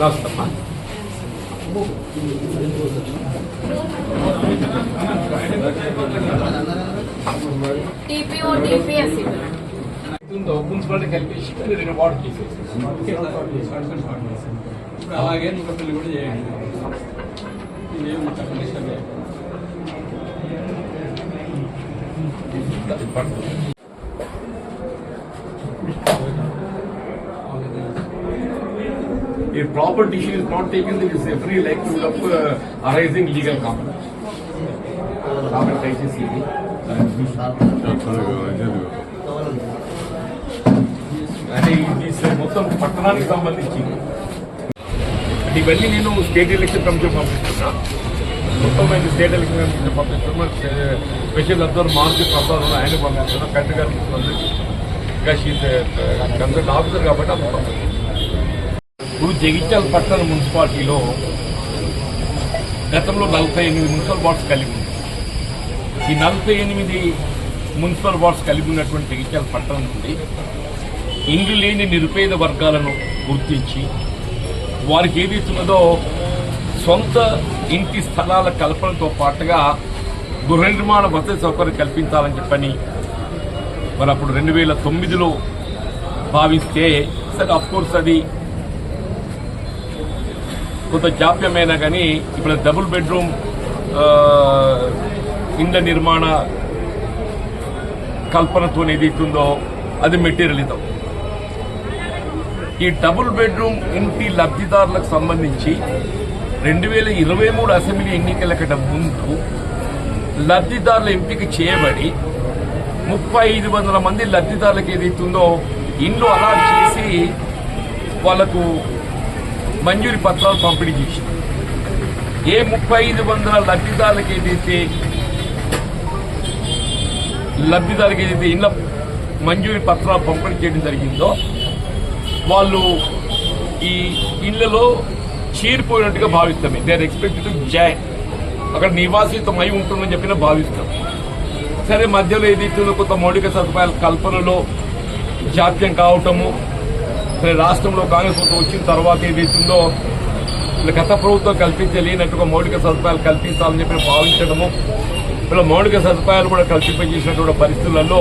రాస్తమ్మా TPO TPS municipality కలిపేసి రెండు water తీసేసి అలాగే ఇంకా పెళ్ళి కూడా చేయండి. ఇదేం కండిషన్ లేదు. If proper decision is not taken, there is every likelihood of uh, arising legal conflict. కాబట్టి దయచేసి ఇది అంటే ఇది స- మొత్తం పట్టణానికి సంబంధించి అంటే ఇవన్నీ నేను స్టేట్ ఎలక్షన్ కమిషన్ పంపిస్తున్నా మొత్తం నేను స్టేట్ ఎలక్షన్ కమిషన్ పంపిస్తున్నా స్పెషల్ అబ్జర్వర్ మార్చి ప్రసాద్ ఆయన పంపిస్తున్నా కలెక్టర్ గారికి పంపిస్తున్నా. ఇంకా కన్సల్ట్ ఆఫీసర్ కాబట్టి అప్పుడు పంపిస్తున్నా. ఇప్పుడు జగిత్యాల పట్టణ మున్సిపాలిటీలో గతంలో నలభై ఎనిమిది మున్సిపల్ వార్డ్స్ కలిగి ఉంది. ఈ నలభై ఎనిమిది మున్సిపల్ వార్డ్స్ కలిగి ఉన్నటువంటి జగిత్యాల పట్టణం నుండి ఇండ్లు లేని నిరుపేద వర్గాలను గుర్తించి వారికి ఏదైతున్నదో సొంత ఇంటి స్థలాల కల్పనతో పాటుగా గృహ నిర్మాణ వసతి సౌకర్యం కల్పించాలని చెప్పని మరి అప్పుడు రెండు వేల తొమ్మిదిలో భావిస్తే సరే అఫ్కోర్స్ అది కొంత జాప్యమైనా కానీ ఇప్పుడు డబుల్ బెడ్రూమ్ ఇండ్ల నిర్మాణ కల్పనతో ఏదైతుందో అది మెటీరియలిజం ఈ డబుల్ బెడ్రూమ్ ఇంటి లబ్ధిదారులకు సంబంధించి రెండు వేల ఇరవై మూడు అసెంబ్లీ ఎన్నికల కంటే ముందు లబ్ధిదారుల ఎంపిక చేయబడి ముప్పై ఐదు వందల మంది లబ్ధిదారులకు ఏదైతుందో ఇండ్లు అలా చేసి వాళ్ళకు మంజూరి పత్రాలు పంపిణీ చేసింది. ఏ ముప్పై ఐదు వందల లబ్ధిదారులకు ఏదైతే లబ్ధిదారులకు ఏదైతే ఇళ్ళ మంజూరి పత్రాలు పంపిణీ చేయడం జరిగిందో వాళ్ళు ఈ ఇళ్ళలో చీరిపోయినట్టుగా భావిస్తామే. They are expected to join అక్కడ నివాసితం అయి ఉంటుందని చెప్పిన భావిస్తాం. సరే మధ్యలో ఏదైతే కొంత మౌలిక సదుపాయాల కల్పనలో జాప్యం కావటము సరే రాష్ట్రంలో కాంగ్రెస్ ప్రభుత్వం వచ్చిన తర్వాత ఏదైతుందో ఇలా గత ప్రభుత్వం కల్పించలేనట్టుగా మౌలిక సదుపాయాలు కల్పించాలని చెప్పి భావించడము ఇలా మౌలిక సదుపాయాలు కూడా కల్పింపజేసినటువంటి పరిస్థితులలో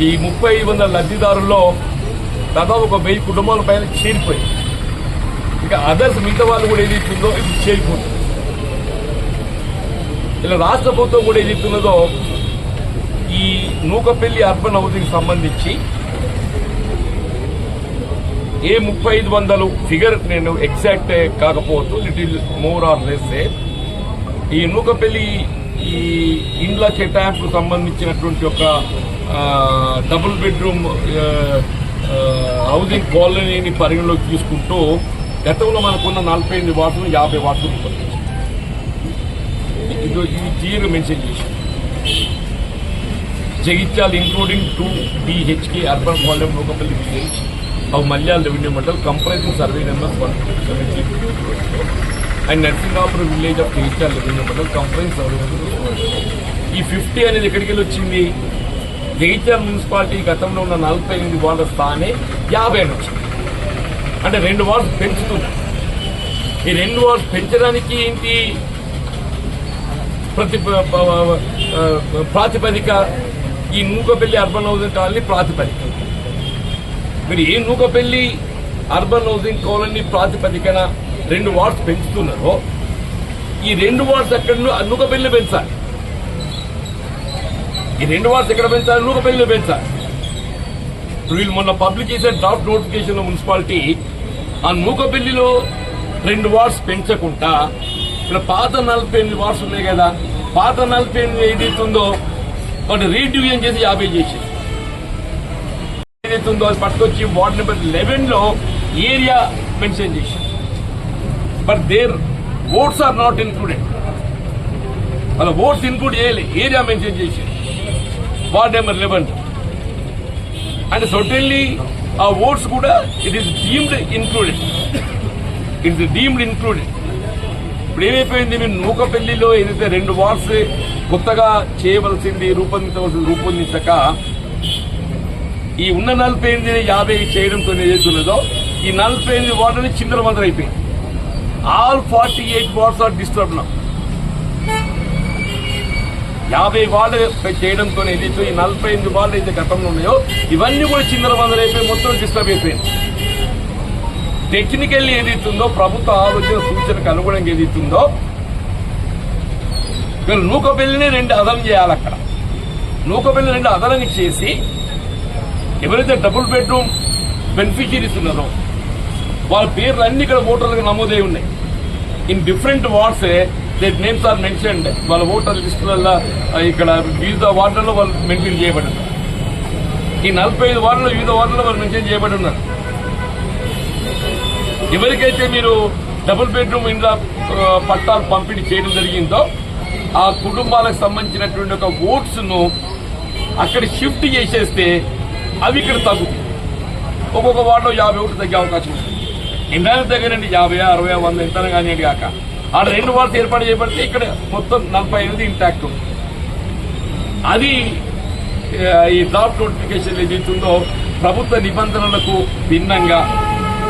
ఈ ముప్పై వందల లబ్ధిదారుల్లో దాదాపు ఒక వెయ్యి కుటుంబాల పైన చేరిపోయింది ఇంకా అదర్స్ మిగతా వాళ్ళు కూడా ఏదైతుందో ఇది చేరిపోతుంది ఇలా రాష్ట్ర ప్రభుత్వం కూడా ఏదైతున్నదో ఈ నూకపల్లి అర్బన్ హౌసింగ్ సంబంధించి ఏ ముప్పై ఐదు వందలు ఫిగర్ నేను ఎగ్జాక్ట్ కాకపోవచ్చు. లిటిల్ మోర్ ఆర్ లెస్ ఈ నూకపల్లి ఈ ఇండ్ల కేటాయింపుకు సంబంధించినటువంటి ఒక డబుల్ బెడ్రూమ్ హౌసింగ్ కాలనీని పరిగణలోకి తీసుకుంటూ గతంలో మనకున్న నలభై ఎనిమిది వార్డులు యాభై వార్డులు ఇది ఇది క్లియర్గా మెన్షన్ చేశాం Jagtial including two BHK urban volume Nookapalli village of Malyal revenue Mandal comprising survey numbers 170 and Narsingapur village of Jగిత్యాల revenue Mandal comprising survey numbers ఈ ఫిఫ్టీ అనేది ఎక్కడికి వెళ్ళి వచ్చింది? జగిత్యాల మున్సిపాలిటీ గతంలో ఉన్న నలభై ఎనిమిది వార్డుల స్థానే యాభై అని వచ్చింది. అంటే రెండు వార్డు పెంచుతుంది ఈ రెండు వార్డు పెంచడానికి ఏంటి? ప్రతి ప్రాతిపదిక ఈ నూకపల్లి అర్బన్ హౌసింగ్ కాలనీ ప్రాతిపదిక. మీరు ఏ నూకపెల్లి అర్బన్ హౌసింగ్ కాలనీ ప్రాతిపదికన రెండు వార్డ్స్ పెంచుతున్నారో ఈ రెండు వార్డ్స్ ఎక్కడ నూకపెల్లి పెంచాలి. ఈ రెండు వార్డ్స్ ఎక్కడ పెంచాలి? నూకపెల్లి పెంచాలి. వీళ్ళు మొన్న పబ్లిక్ చేసే డ్రాఫ్ట్ నోటిఫికేషన్ మున్సిపాలిటీ ఆ నూకపల్లిలో రెండు వార్డ్స్ పెంచకుండా ఇక్కడ పాత నలభై ఎనిమిది వార్డ్స్ ఉన్నాయి కదా పాత నలభై ఎనిమిది ఏదైతుందో వాటి రీడివిజన్ చేసి యాభై చేసింది ఏదైతే ఉందో అది పట్టుకొచ్చి వార్డ్ నెంబర్ లెవెన్లో ఏరియా మెన్షన్ చేశారు. But their votes are not included వాళ్ళ ఓట్స్ ఇన్క్లూడ్ చేయలే. ఏరియా మెన్షన్ చేశారు. Ward number eleven and certainly ఆ ఓట్స్ కూడా it is deemed included it's deemed included ఇప్పుడు ఏమైపోయింది? మీరు నూకపల్లిలో ఏదైతే రెండు వార్డ్స్ కొత్తగా చేయవలసింది రూపొందించవలసింది రూపొందించక ఈ ఉన్న నలభై ఎనిమిది యాభై చేయడంతో ఏదైతున్నదో ఈ నలభై ఎనిమిది వార్డుని చిందర మందర అయిపోయింది. All forty eight wards are disturb నా యాభై వార్డు చేయడంతో ఏదైతే ఈ నలభై ఎనిమిది వార్డులు అయితే గతంలో ఉన్నాయో ఇవన్నీ కూడా చిందర మందర అయిపోయి మొత్తం డిస్టర్బ్ అయిపోయింది. టెక్నికల్లీ ఏదైతుందో ప్రభుత్వ ఆలోచన సూచనకు అనుగుణంగా ఏదైతుందో నూకబెల్లిని రెండు అదనం చేయాలి అక్కడ. నూకబెల్లి రెండు అదనం చేసి ఎవరైతే డబుల్ బెడ్రూమ్ బెనిఫిషియరీస్ ఉన్నారో వాళ్ళ పేర్లు అన్ని ఇక్కడ ఓటర్లకు నమోదై ఉన్నాయి. In different wards that names are mentioned వాళ్ళ ఓటర్ లిస్టులలో ఇక్కడ వివిధ వార్డులలో వాళ్ళు మెన్షన్ చేయబడి ఉన్నారు ఈ నలభై ఐదు వార్డులో వివిధ వార్డులలో వాళ్ళు మెన్షన్ చేయబడి ఉన్నారు ఎవరికైతే మీరు డబుల్ బెడ్రూమ్ ఇండ్ల పట్టాలు పంపిణీ చేయడం జరిగిందో ఆ కుటుంబాలకు సంబంధించినటువంటి ఒక ఓట్స్ను అక్కడ షిఫ్ట్ చేసేస్తే అవి ఇక్కడ తగ్గుతాయి ఒక్కొక్క వార్డులో యాభై ఒకటి తగ్గే అవకాశం ఉంది. ఇండియా దగ్గరండి యాభై అరవై వంద ఇంత కానివ్వండి కాక. ఆడ రెండు వార్డ్స్ ఏర్పాటు చేయబడితే ఇక్కడ మొత్తం నలభై ఎనిమిది ఇంటాక్ట్ ఉంది. అది ఈ డ్రాఫ్ట్ నోటిఫికేషన్ ఏదైతుందో ప్రభుత్వ నిబంధనలకు భిన్నంగా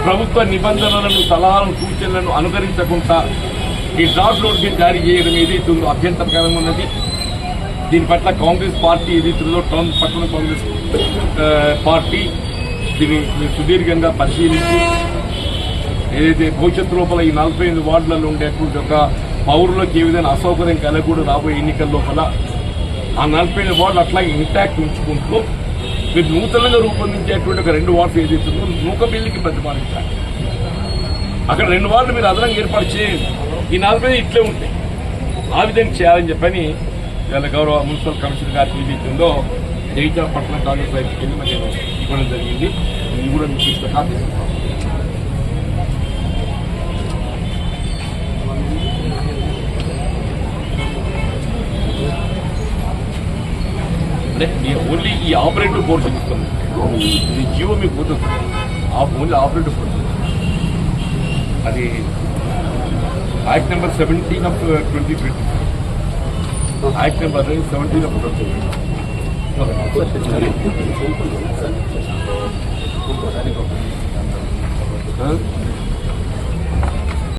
ప్రభుత్వ నిబంధనలను సలహాలను సూచనలను అనుకరించకుండా ఈ డ్రాఫ్ట్ నోటిఫికేషన్ జారీ చేయడం ఏదైతుందో అభ్యంతరకరంగా ఉన్నది. దీని పట్ల కాంగ్రెస్ పార్టీ ఏదైతుందో టౌన్ పట్టణ కాంగ్రెస్ పార్టీ దీన్ని సుదీర్ఘంగా పరిశీలించి ఏదైతే భవిష్యత్తు లోపల ఈ నలభై ఐదు వార్డులలో ఉండేటువంటి ఒక పౌరులకు ఏ విధంగా అసౌకర్యం కలగకూడదు రాబోయే ఎన్నికల లోపల ఆ నలభై ఐదు వార్డులు అట్లాగే ఇంటాక్ట్ ఉంచుకుంటూ మీరు నూతనంగా రూపొందించేటువంటి ఒక రెండు వార్డులు ఏదైతుందో నూక బిల్లుకి ప్రతిపాదించాలి. అక్కడ రెండు వార్డులు మీరు అదనంగా ఏర్పాటు చేయండి. ఈ నలభై ఇట్లే ఉంటాయి ఆ విధంగా చేయాలని చెప్పని ఇవాళ గౌరవ మున్సిపల్ కమిషనర్ గారి ఏదైతుందో జగిత్యాల పట్టణ కాంగ్రెస్ వైపుకి వెళ్ళి మరి ఇవ్వడం జరిగింది. ఇది కూడా మీకు ఇష్ట కాపీ అంటే ఓన్లీ ఈ ఆపరేటివ్ పోర్షన్ ఇస్తుంది ఇది జియో మీకు పోతుంది ఓన్లీ ఆపరేటివ్ పోర్షన్ అది act number seventeen of twenty twenty act number seventeen of twenty